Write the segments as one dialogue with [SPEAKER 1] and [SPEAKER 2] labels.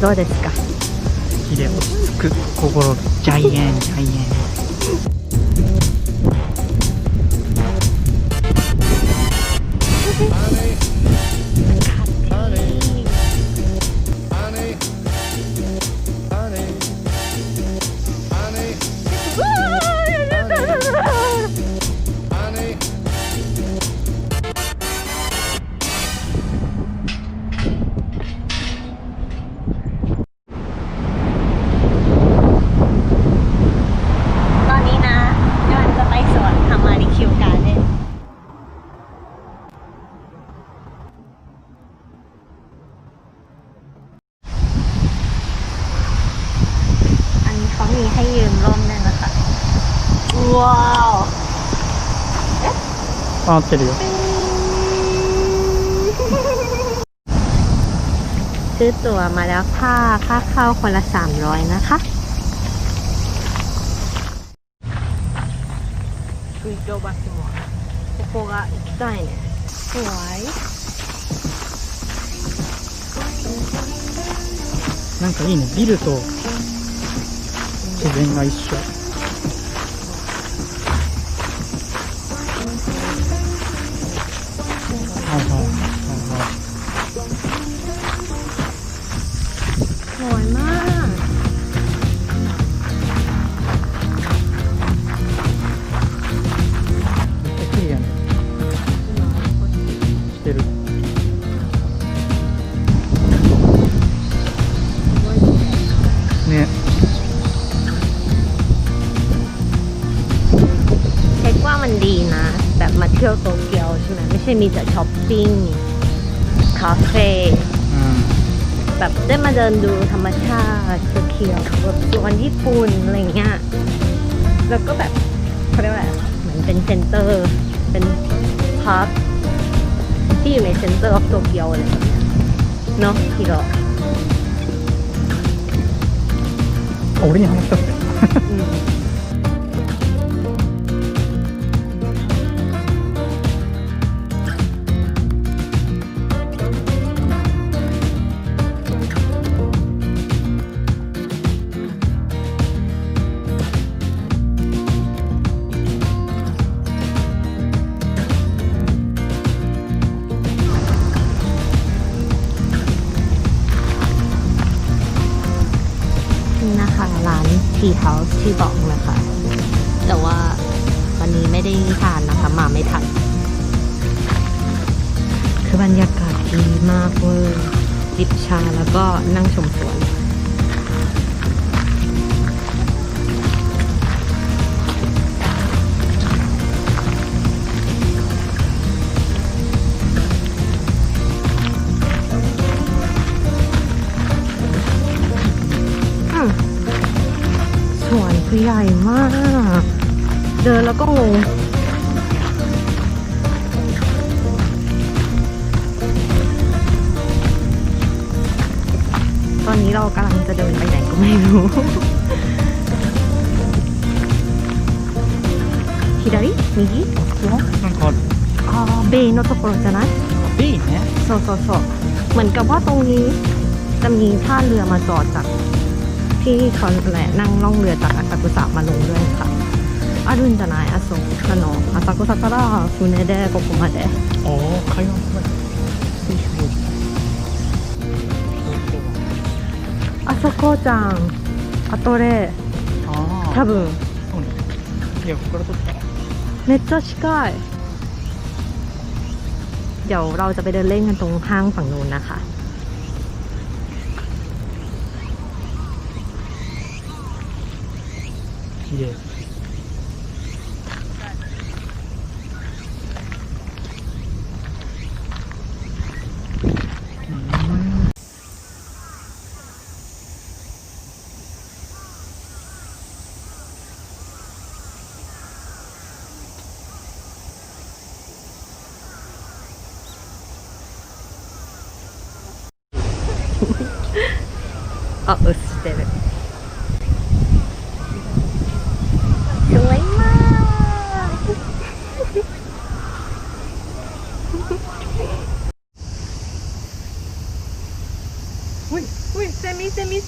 [SPEAKER 1] どうですか？
[SPEAKER 2] 綺麗つく心ジャイエンジャイエン。合ってるよ
[SPEAKER 1] ซื้อตั๋วมาแล้วค่ะ ค่าเข้าคนละ 300 นะคะ水上バスもここが行きたいねすごい
[SPEAKER 2] なんかいいねビルと自然が一緒
[SPEAKER 1] มาเที่ยวโตเกียวใช่ไหมไม่ใช่มีแต่ช้อปปิ้ง คาเฟ่
[SPEAKER 2] うん
[SPEAKER 1] แบบได้มาเดินดูธรรมชาติเขียวๆแบบสวนญี่ปุ่นอะไรเงี้ย แล้วก็แบบเขาเรียกว่าอะไรเหมือนเป็นเซ็นเตอร์ เป็นพาร์ทที่อยู่ในเซ็นเตอร์ออฟโตเกียวอะไรแบบเนี้ยเนาะพี่ดอก
[SPEAKER 2] 俺に話しかけて
[SPEAKER 1] อืม อสที่บอกนะคะ แต่ว่าวันนี้ไม่ได้ทานนะคะ มาไม่ทัน คือบรรยากาศดีมากเวอร์จิบชาแล้วก็นั่งชมสวน ใหญ่มาก เดินแล้วก็งง ตอนนี้เรากำลังจะเดินไปไหนก็ไม่รู้ 左右
[SPEAKER 2] なんかある
[SPEAKER 1] あーベイのところじゃない
[SPEAKER 2] いいね
[SPEAKER 1] そうそうそうเหมือนกับว่าตรงนี้จะมีท่าเรือมาจอดจาก ที่เขาแหละนั่งล่องเรือจากอาซากุสะมาลงด้วยค่ะあるんじゃないあそうあの浅草から船でここまで
[SPEAKER 2] ああ海岸前水晶
[SPEAKER 1] あそこじゃんアトレ
[SPEAKER 2] ああ
[SPEAKER 1] 多分
[SPEAKER 2] そうねいやここから撮ったら
[SPEAKER 1] めっちゃ近いเดี๋ยวเราจะไปเดินเล่นกันตรงห้างฝั่งนู้นนะคะ
[SPEAKER 2] 綺麗
[SPEAKER 1] あうっしてる。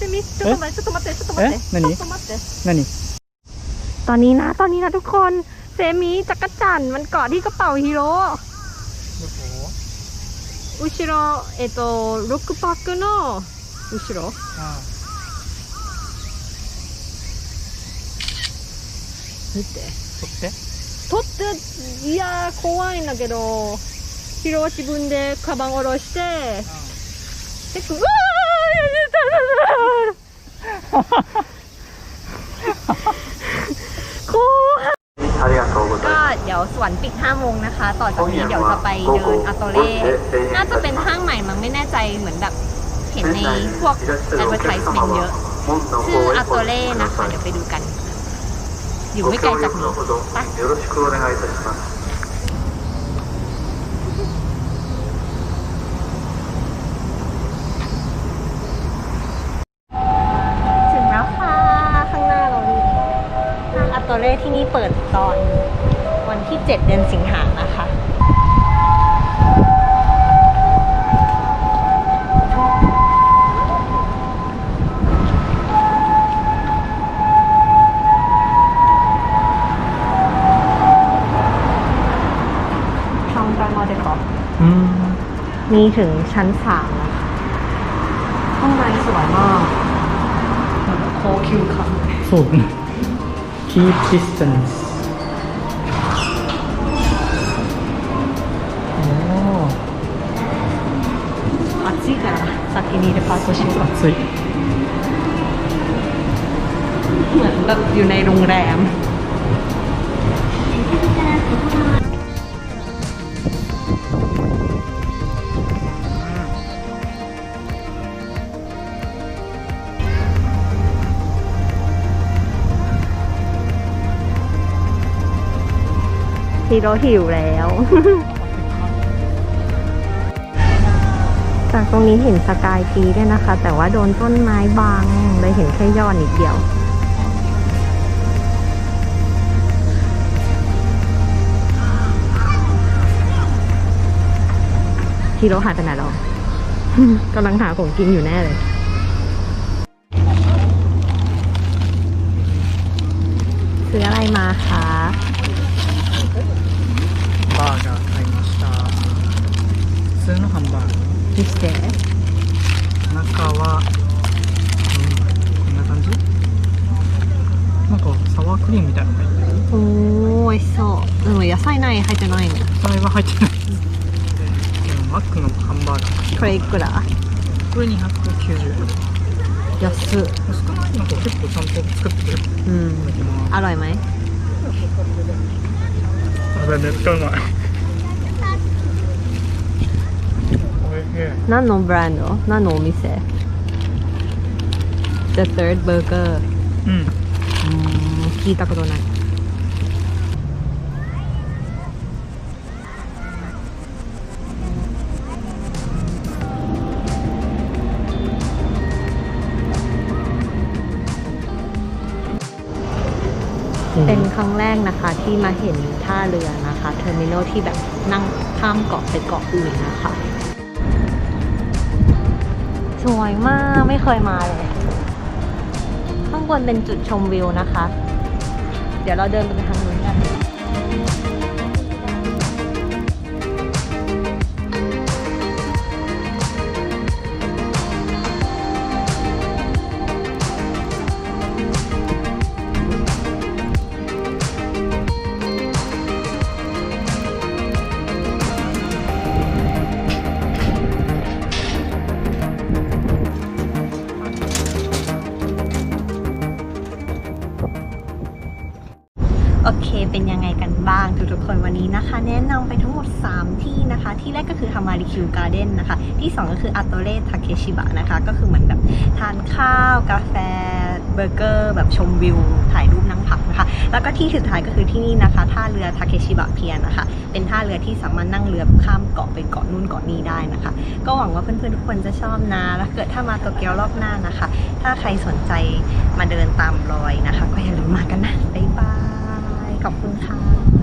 [SPEAKER 1] ミセミセミちょっと待ってちょっと待ってちょっと待って
[SPEAKER 2] え何
[SPEAKER 1] ちょっと待って
[SPEAKER 2] 何
[SPEAKER 1] ตอนนี้นะ ตอนนี้นะทุกคนเซมิจักรจันทร์มันเกาะที่กระเป๋าฮีโร่後ろえっとロックパックの後ろ見て
[SPEAKER 2] 取って
[SPEAKER 1] 取っていやー怖いんだけどヒロは自分でカバン下ろしてでうわー
[SPEAKER 3] ครู
[SPEAKER 1] ก็เดี๋ยวสวนปิดห้าโมงนะคะ ต่อจากนี้เดี๋ยวจะไปเดินอัาโตเล่น่าจะเป็นห้างใหม่มันไม่แน่ใจเหมือนแบบเห็นในพวก advertisement เยอะชื่ออัาโตเล่นะคะ เดี๋ยวไปดูกัน อยู่ไม่ไกลจากนี้ไป ตอเล่ที่นี่เปิดตอนวันที่ 7 เดือนสิงหานะคะมีถึงชั้นสามนะคะห้องในสวยมากโคคิวค่ะ
[SPEAKER 2] สุด Keep distance お
[SPEAKER 1] 暑いから先にデパートしよう
[SPEAKER 2] ー暑い
[SPEAKER 1] เหมือนแบบอยู่ในโรงแรม ทีโรหิวแล้ว จากตรงนี้เห็นสกายทีด้วยนะคะ แต่ว่าโดนต้นไม้บังเลยเห็นแค่ยอดนิดเดียวทีโรหายไปไหนหรอกำลังหาของกินอยู่แน่เลยซื้ออะไรมาคะ ってき
[SPEAKER 2] て。中は、うん、こんな感じ？なんかサワークリームみたいなの入ってる？
[SPEAKER 1] おお美味しそう。でも野菜ない入ってないね。
[SPEAKER 2] 野菜は入ってない。でもマックのハンバーガー。
[SPEAKER 1] これいくら？
[SPEAKER 2] これ290円。
[SPEAKER 1] 安
[SPEAKER 2] 少ないのんか結構ちゃんと作ってくれる。
[SPEAKER 1] うん。アロイマイ
[SPEAKER 2] あれめっちゃうまい。
[SPEAKER 1] 何のブランド何のお店 The Third Burger
[SPEAKER 2] うん
[SPEAKER 1] うん聞いたことないเป็นครั้งแรกนะคะที่มาเห็นท่าเรือนะคะ เทอร์มินอลที่แบบนั่งข้ามเกาะไปเกาะอื่นนะคะ สวยมากไม่เคยมาเลย ข้างบนเป็นจุดชมวิวนะคะ เดี๋ยวเราเดินไป โอเค เป็นยังไงกันบ้างทุกๆคนวันนี้นะคะ แนะนำไปทั้งหมด 3 ที่นะคะ ที่แรกก็คือฮามาริคิวการ์เด้นนะคะ ที่ 2 ก็คืออัตโตเ e ทาเคชิบะนะคะ ก็คือเหมือนแบบทานข้าว กาแฟ เบอร์เกอร์ แบบชมวิว ถ่ายรูปนั่งพักนะคะ แล้วก็ที่สุดท้ายก็คือที่นี่นะคะ ท่าเรือทาเคชิบะเพียนะคะ เป็นท่าเรือที่สามารถนั่งเรือข้ามเกาะไปเกาะนู่นเกาะนี้ได้นะคะ ก็หวังว่าเพื่อนๆทุกคนจะชอบนะแล้วเกิดถ้ามาโตเกียวรอบหน้านะคะ ถ้าใครสนใจมาเดินตามรอยนะคะ ก็อย่าลืมมากันนะบ๊ายบาย ขอบคุณค่ะ